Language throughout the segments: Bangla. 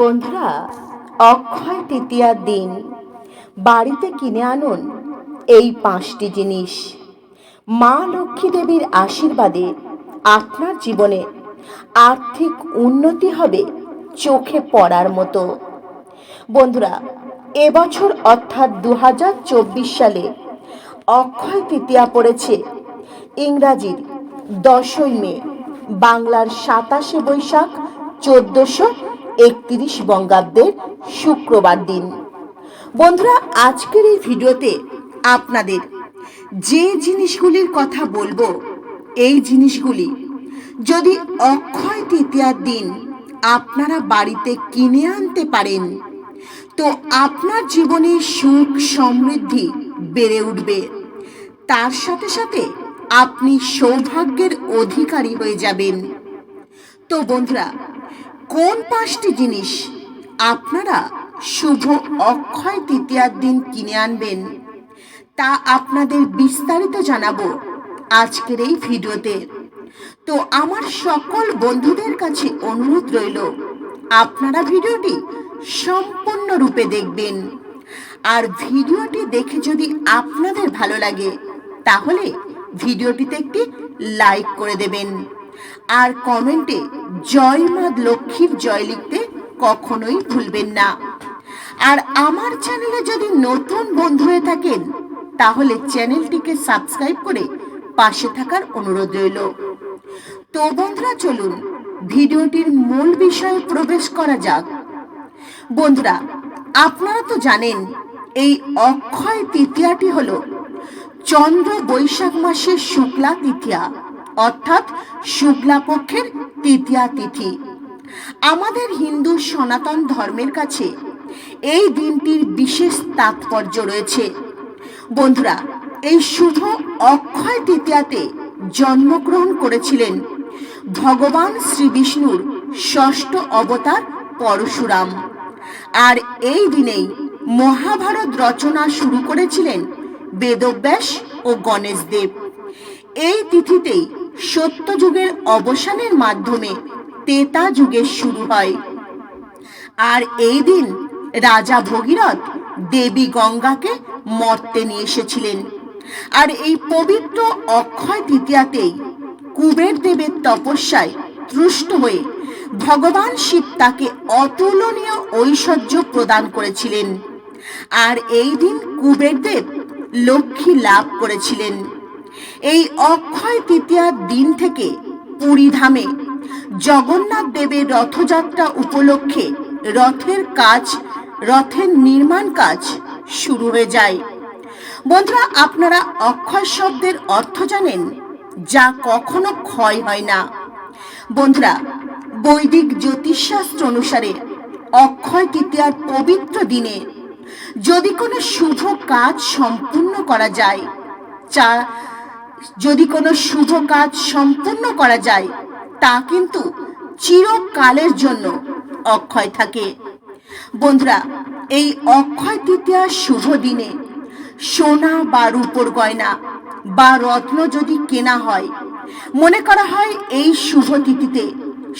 বন্ধুরা, অক্ষয় তৃতীয়ার দিন। বাড়িতে কিনে আনুন এই পাঁচটি জিনিস। মা লক্ষ্মী দেবীর আশীর্বাদে আপনার জীবনে আর্থিক উন্নতি হবে চোখে পড়ার মতো। বন্ধুরা, এবছর অর্থাৎ দু হাজার চব্বিশ সালে অক্ষয় তৃতীয়া পড়েছে ইংরাজির দশই মে, বাংলার সাতাশে বৈশাখ চোদ্দশো একত্রিশ বঙ্গাব্দের শুক্রবার দিন। বন্ধুরা, আজকের এই ভিডিওতে আপনাদের যে জিনিসগুলির কথা বলব, এই জিনিসগুলি যদি অক্ষয় তৃতীয়ার দিন আপনারা বাড়িতে কিনে আনতে পারেন, তো আপনার জীবনে সুখ সমৃদ্ধি বেড়ে উঠবে। তার সাথে সাথে আপনি সৌভাগ্যের অধিকারী হয়ে যাবেন। তো বন্ধুরা কোন পাঁচটি জিনিস আপনারা শুভ অক্ষয় তৃতীয়ার দিন কিনে আনবেন, তা আপনাদের বিস্তারিত জানাব আজকের এই ভিডিওতে। তো আমার সকল বন্ধুদের কাছে অনুরোধ রইল, আপনারা ভিডিওটি সম্পূর্ণরূপে দেখবেন। আর ভিডিওটি দেখে যদি আপনাদের ভালো লাগে, তাহলে ভিডিওটিতে একটি লাইক করে দেবেন। আর কমেন্টে জয় মা লক্ষ্মীর জয় লিখতে কখনোই ভুলবেন না। আর আমার চ্যানেলে যদি নতুন বন্ধু হয়ে থাকেন, তাহলে চ্যানেলটিকে সাবস্ক্রাইব করে পাশে থাকার অনুরোধ রইল। তো বন্ধুরা, চলুন ভিডিওটির মূল বিষয়ে প্রবেশ করা যাক। বন্ধুরা, আপনারা তো জানেন, এই অক্ষয় তৃতীয়াটি হলো চন্দ্র বৈশাখ মাসের শুক্লা তৃতীয়া অর্থাৎ শুক্লা পক্ষের তৃতীয়া তিথি। আমাদের হিন্দু সনাতন ধর্মের কাছে এই দিনটির বিশেষ তাৎপর্য রয়েছে। বন্ধুরা, এই শুভ অক্ষয় তৃতীয়াতে জন্মগ্রহণ করেছিলেন ভগবান শ্রী বিষ্ণুর ষষ্ঠ অবতার পরশুরাম। আর এই দিনেই মহাভারত রচনা শুরু করেছিলেন বেদব্যাস ও গণেশ দেব এই তিথিতেই সত্যযুগের অবসানের মাধ্যমে তেতা যুগের শুরু হয়। আর এই দিন রাজা ভগীরথ দেবী গঙ্গাকে মর্তে নিয়ে এসেছিলেন। আর এই পবিত্র অক্ষয় তৃতীয়াতেই কুবের দেবের তপস্যায় তুষ্ট হয়ে ভগবান শিব তাকে অতুলনীয় ঐশ্বর্য প্রদান করেছিলেন। আর এই দিন কুবের দেব লক্ষ্মী লাভ করেছিলেন। এই অক্ষয় তৃতীয়ার দিন থেকে পুরী ধামে জগন্নাথ দেবের রথযাত্রা উপলক্ষে রথের কাজ, রথের নির্মাণ কাজ শুরু হয়ে যায়। বন্ধুরা, আপনারা অক্ষয় শব্দের অর্থ জানেন যা কখনো ক্ষয় হয় না। বন্ধুরা, বৈদিক জ্যোতিষশাস্ত্র অনুসারে অক্ষয় তৃতীয়ার পবিত্র দিনে যদি কোনো শুভ কাজ সম্পূর্ণ করা যায় চা যদি কোনো শুভ কাজ সম্পূর্ণ করা যায়, তা কিন্তু চিরকালের জন্য অক্ষয় থাকে। বন্ধুরা, এই অক্ষয় তৃতীয়া শুভ দিনে সোনা বা রূপোর গয়না বা রত্ন যদি কেনা হয়, মনে করা হয় এই শুভ তিথিতে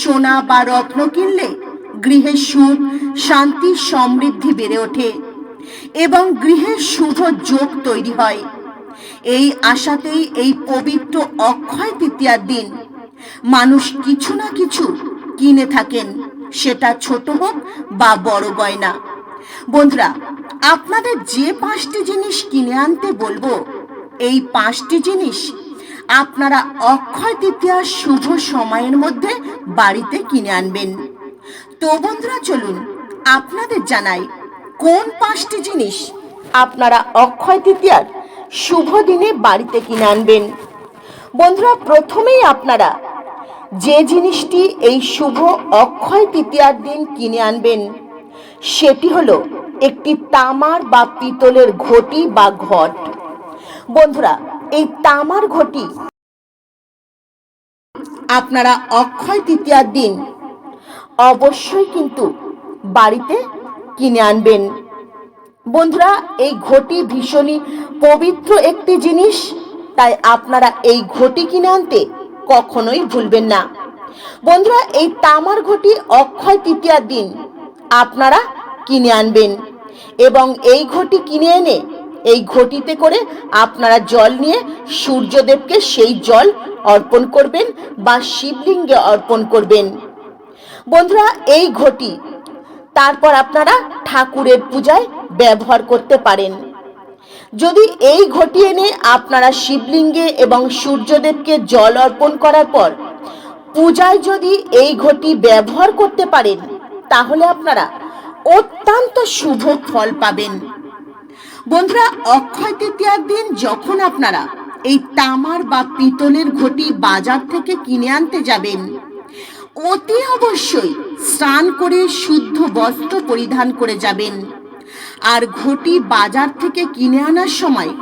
সোনা বা রত্ন কিনলে গৃহে সুখ, শান্তি, সমৃদ্ধি বেড়ে ওঠে এবং গৃহে শুভ যোগ তৈরি হয়। এই আশাতেই এই পবিত্র অক্ষয় তৃতীয়ার দিন। মানুষ কিছু না কিছু কিনে থাকেন, সেটা ছোট হোক বা বড় গয়না। বন্ধুরা, আপনাদের যে পাঁচটি জিনিস কিনে আনতে বলব, এই পাঁচটি জিনিস আপনারা অক্ষয় তৃতীয়া শুভ সময়ের মধ্যে বাড়িতে কিনে আনবেন। তো বন্ধুরা, চলুন আপনাদের জানাই, কোন পাঁচটি জিনিস আপনারা অক্ষয় তৃতীয়ার শুভ দিনে বাড়িতে কিনে আনবেন। বন্ধুরা, প্রথমেই আপনারা যে জিনিসটি এই শুভ অক্ষয় তৃতীয়ার দিন কিনে আনবেন, সেটি হলো একটি তামার বা পিতলের ঘটি বা ঘট। বন্ধুরা, এই তামার ঘটি আপনারা অক্ষয় তৃতীয়ার দিন অবশ্যই কিন্তু বাড়িতে কিনে আনবেন। বন্ধুরা, এই ঘটি ভীষণই পবিত্র একটি জিনিস, তাই আপনারা এই ঘটি কিনে আনতে কখনোই ভুলবেন না। বন্ধুরা, এই তামার ঘটি অক্ষয় তৃতীয়ার দিন আপনারা কিনে আনবেন এবং এই ঘটি কিনে এনে এই ঘটিতে করে আপনারা জল নিয়ে সূর্যদেবকে সেই জল অর্পণ করবেন বা শিবলিঙ্গে অর্পণ করবেন। বন্ধুরা, এই ঘটি, তারপর আপনারা ঠাকুরের পূজায় ব্যবহার করতে পারেন। যদি এই ঘটি এনে আপনারা শিবলিঙ্গে এবং সূর্যদেবকে জল অর্পণ করার পর পূজায় যদি এই ঘটি ব্যবহার করতে পারেন, তাহলে আপনারা অত্যন্ত শুভ ফল পাবেন। বন্ধুরা, অক্ষয় তৃতীয়ার দিন যখন আপনারা এই তামার বা পিতলের ঘটি বাজার থেকে কিনে আনতে যাবেন, অতি অবশ্যই স্নান করে শুদ্ধ বস্ত্র পরিধান করে যাবেন। আর ঘটি বাজার থেকে কিনে আনার সময়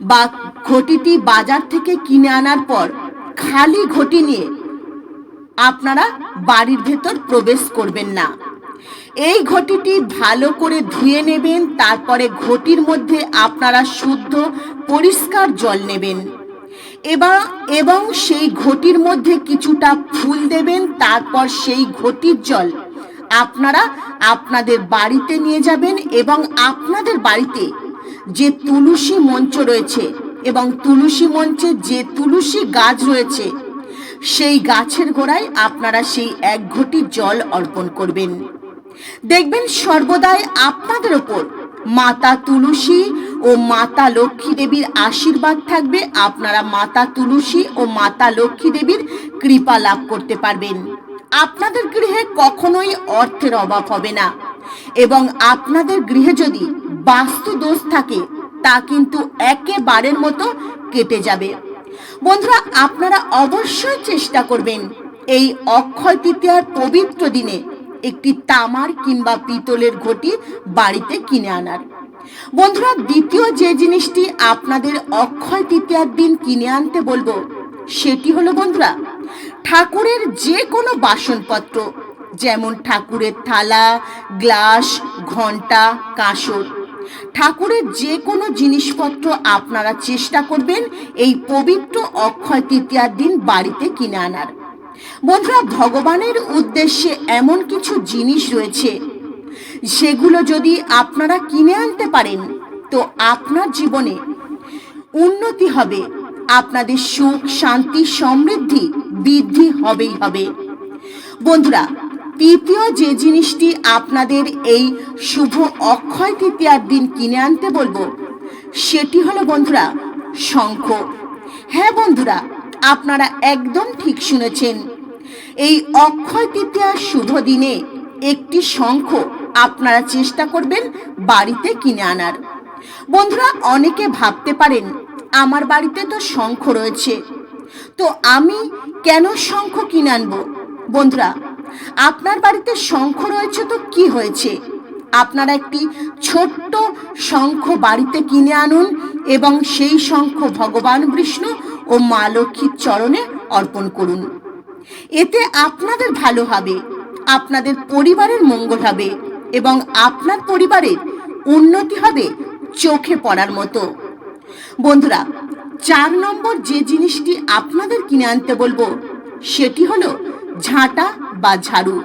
বা ঘটিটি বাজার থেকে কিনে আনার পর খালি ঘটি নিয়ে আপনারা বাড়ির ভেতর প্রবেশ করবেন না। এই ঘটিটি ভালো করে ধুয়ে নেবেন, তারপরে ঘটির মধ্যে আপনারা শুদ্ধ, পরিষ্কার জল নেবেন। এবার, এবং সেই ঘটির মধ্যে কিছুটা ফুল দেবেন, তারপর সেই ঘটির জল আপনারা আপনাদের বাড়িতে নিয়ে যাবেন এবং আপনাদের বাড়িতে যে তুলসী মঞ্চ রয়েছে এবং তুলসী মঞ্চে যে তুলসী গাছ রয়েছে, সেই গাছের গোড়ায় আপনারা সেই এক ঘটি জল অর্পণ করবেন। দেখবেন সর্বদাই আপনাদের ওপর মাতা তুলসী ও মাতা লক্ষ্মী দেবীর আশীর্বাদ থাকবে। আপনারা মাতা তুলসী ও মাতা লক্ষ্মী দেবীর কৃপা লাভ করতে পারবেন। আপনাদের গৃহে কখনোই অর্থের অভাব হবে না। এবং আপনাদের গৃহে যদি বাস্তু দোষ থাকে, তা কিন্তু একেবারের মতো কেটে যাবে। বন্ধুরা, আপনারা অবশ্যই চেষ্টা করবেন এই অক্ষয় তৃতীয়ার পবিত্র দিনে একটি তামার কিংবা পিতলের ঘটি বাড়িতে কিনে আনার। বন্ধুরা, দ্বিতীয় যে জিনিসটি আপনাদের অক্ষয় তৃতীয়ার দিন কিনে আনতে বলব, সেটি হলো, বন্ধুরা ঠাকুরের যে কোনো বাসনপত্র, যেমন ঠাকুরের থালা, গ্লাস ঘণ্টা কাঁসর। ঠাকুরের যে কোনো জিনিসপত্র আপনারা চেষ্টা করবেন এই পবিত্র অক্ষয় তৃতীয়ার দিন বাড়িতে কিনে আনার। বন্ধুরা, ভগবানের উদ্দেশ্যে এমন কিছু জিনিস রয়েছে, সেগুলো যদি আপনারা কিনে আনতে পারেন, তো আপনার জীবনে উন্নতি হবে। আপনাদের সুখ, শান্তি, সমৃদ্ধি বৃদ্ধি হবেই হবে। বন্ধুরা, তৃতীয় যে জিনিসটি আপনাদের এই শুভ অক্ষয় তৃতীয়ার দিন কিনে আনতে বলব, সেটি হলো বন্ধুরা, শঙ্খ। হ্যাঁ বন্ধুরা, আপনারা একদম ঠিক শুনেছেন। এই অক্ষয় তৃতীয়ার শুভ দিনে একটি শঙ্খ আপনারা চেষ্টা করবেন বাড়িতে কিনে আনার। বন্ধুরা, অনেকে ভাবতে পারেন আমার বাড়িতে তো শঙ্খ রয়েছে। তো আমি কেন শঙ্খ কিনে আনব? বন্ধুরা, আপনার বাড়িতে শঙ্খ রয়েছে তো কি হয়েছে? আপনারা একটি ছোট্ট শঙ্খ বাড়িতে কিনে আনুন এবং সেই শঙ্খ ভগবান বিষ্ণু ও মা লক্ষ্মীর চরণে অর্পণ করুন। এতে আপনাদের ভালো হবে, আপনাদের পরিবারের মঙ্গল হবে এবং আপনার পরিবারের উন্নতি হবে চোখে পড়ার মতো। বন্ধুরা, চার নম্বর যে জিনিসটি আপনাদের কিনে আনতে বলব, সেটি হলো ঝাঁটা বা ঝাড়ু।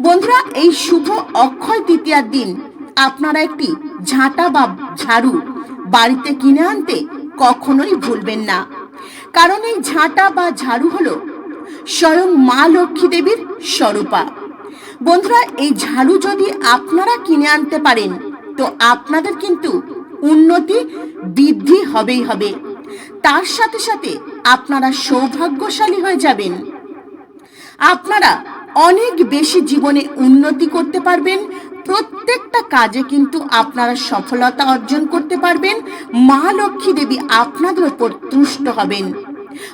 বন্ধুরা, এই শুভ অক্ষয় তৃতীয়ার দিন আপনারা একটি ঝাঁটা বা ঝাড়ু বাড়িতে কিনে আনতে কখনোই ভুলবেন না। কারণ এই ঝাঁটা বা ঝাড়ু হলো স্বয়ং মা লক্ষ্মী দেবীর স্বরূপা। বন্ধুরা, এই ঝাড়ু যদি আপনারা কিনে আনতে পারেন, তো আপনাদের কিন্তু উন্নতি বৃদ্ধি হবেই হবে। তার সাথে সাথে আপনারা সৌভাগ্যশালী হয়ে যাবেন। আপনারা অনেক বেশি জীবনে উন্নতি করতে পারবেন। প্রত্যেকটা কাজে কিন্তু আপনারা সফলতা অর্জন করতে পারবেন। মা লক্ষ্মী দেবী আপনাদের ওপর তুষ্ট হবেন।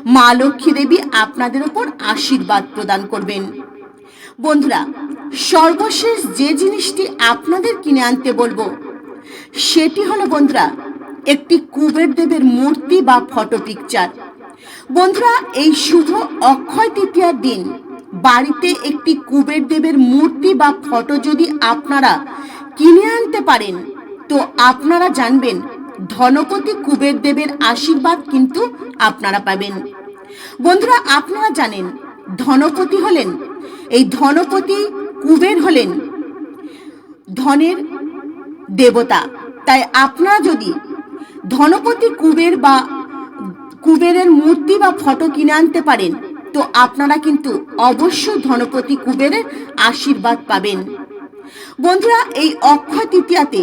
মা লক্ষ্মী দেবী আপনাদের ওপর আশীর্বাদ প্রদান করবেন। বন্ধুরা, সর্বশেষ যে জিনিসটি আপনাদের কিনে আনতে বলব সেটি হলো বন্ধুরা, একটি কুবের দেবের মূর্তি বা ফটো পিকচার বন্ধুরা, এই শুভ অক্ষয় তৃতীয়ার দিন বাড়িতে একটি কুবের দেবের মূর্তি বা ফটো যদি আপনারা কিনে আনতে পারেন, তো আপনারা জানবেন ধনপতি কুবের দেবের আশীর্বাদ কিন্তু আপনারা পাবেন। বন্ধুরা, আপনারা জানেন ধনপতি হলেন, এই ধনপতি কুবের হলেন ধনের দেবতা। তাই আপনারা যদি ধনপতি কুবের বা কুবেরের মূর্তি বা ফটো কিনে আনতে পারেন, তো আপনারা কিন্তু অবশ্যই ধনপতি কুবেরের আশীর্বাদ পাবেন। বন্ধুরা, এই অক্ষয় তৃতীয়াতে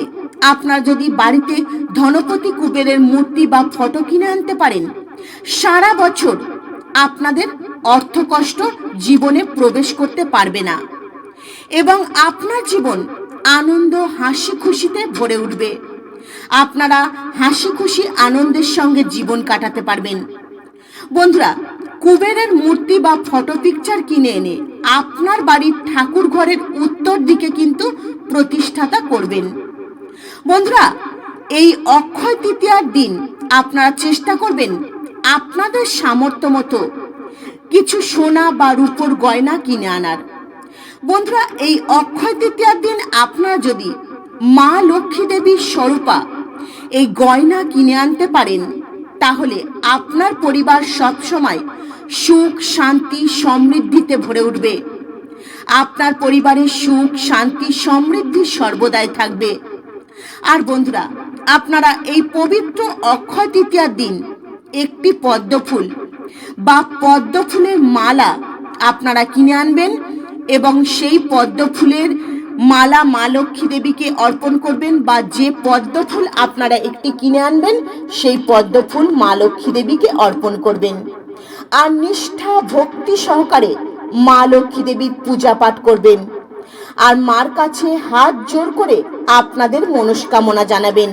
আপনার যদি বাড়িতে ধনপতি কুবেরের মূর্তি বা ফটো কিনে আনতে পারেন, সারা বছর আপনাদের অর্থকষ্ট জীবনে প্রবেশ করতে পারবে না এবং আপনার জীবন আনন্দ, হাসি, খুশিতে ভরে উঠবে। আপনারা হাসি খুশি আনন্দের সঙ্গে জীবন কাটাতে পারবেন। বন্ধুরা, কুবেরের মূর্তি বা ফটো পিকচার কিনে এনে আপনার বাড়ির ঠাকুর ঘরের উত্তর দিকে কিন্তু প্রতিষ্ঠাতা করবেন। বন্ধুরা, এই অক্ষয় তৃতীয়ার দিন আপনারা চেষ্টা করবেন আপনাদের সামর্থ্য মতো কিছু সোনা বা রূপোর গয়না কিনে আনার। বন্ধুরা, এই অক্ষয় তৃতীয়ার দিন আপনারা যদি মা লক্ষ্মী দেবীর স্বরূপা এই গয়না কিনে আনতে পারেন, তাহলে আপনার পরিবার সবসময় সুখ, শান্তি, সমৃদ্ধিতে ভরে উঠবে। আপনার পরিবারের সুখ, শান্তি, সমৃদ্ধি সর্বদাই থাকবে। আর বন্ধুরা, আপনারা এই পবিত্র অক্ষয় তৃতীয়ার দিন একটি পদ্ম ফুল বা পদ্ম ফুলের মালা আপনারা কিনে আনবেন এবং সেই পদ্ম ফুলের মালা মা লক্ষ্মী দেবীকে অর্পণ করবেন বা যে পদ্ম ফুল আপনারা একটি কিনে আনবেন, সেই পদ্ম ফুল মা লক্ষ্মী দেবীকে অর্পণ করবেন। আর নিষ্ঠা, ভক্তি সহকারে মা লক্ষ্মী দেবীর পূজা পাঠ করবেন। আর মার কাছে হাত জোর করে আপনাদের মনস্কামনা জানাবেন।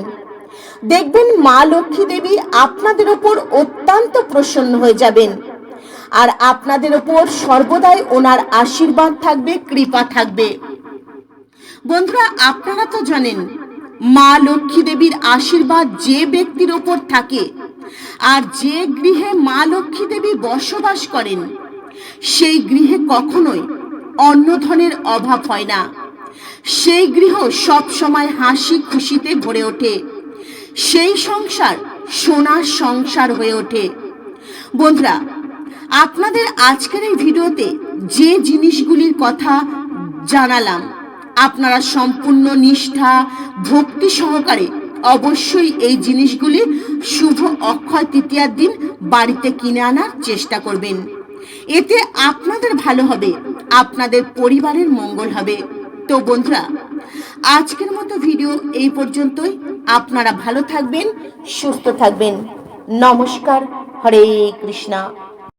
দেখবেন মা লক্ষ্মী দেবী আপনাদের ওপর অত্যন্ত প্রসন্ন হয়ে যাবেন। আর আপনাদের ওপর সর্বদাই ওনার আশীর্বাদ থাকবে, কৃপা থাকবে। বন্ধুরা, আপনারা তো জানেন, মা লক্ষ্মী দেবীর আশীর্বাদ যে ব্যক্তির ওপর থাকে, আর যে গৃহে মা লক্ষ্মী দেবী বসবাস করেন, সেই গৃহে কখনোই অন্ন ধনের অভাব হয় না। সেই গৃহ সব সময় হাসি খুশিতে ভরে ওঠে। সেই সংসার সোনার সংসার হয়ে ওঠে। বন্ধুরা, আপনাদের আজকের এই ভিডিওতে যে জিনিসগুলির কথা জানালাম আপনারা সম্পূর্ণ নিষ্ঠা, ভক্তি সহকারে অবশ্যই এই জিনিসগুলি শুভ অক্ষয় তৃতীয়ার দিন বাড়িতে কিনে আনার চেষ্টা করবেন। এতে আপনাদের ভালো হবে, আপনাদের পরিবারের মঙ্গল হবে। তো বন্ধুরা, আজকের মতো ভিডিও এই পর্যন্তই। আপনারা ভালো থাকবেন, সুস্থ থাকবেন। নমস্কার, হরে কৃষ্ণা।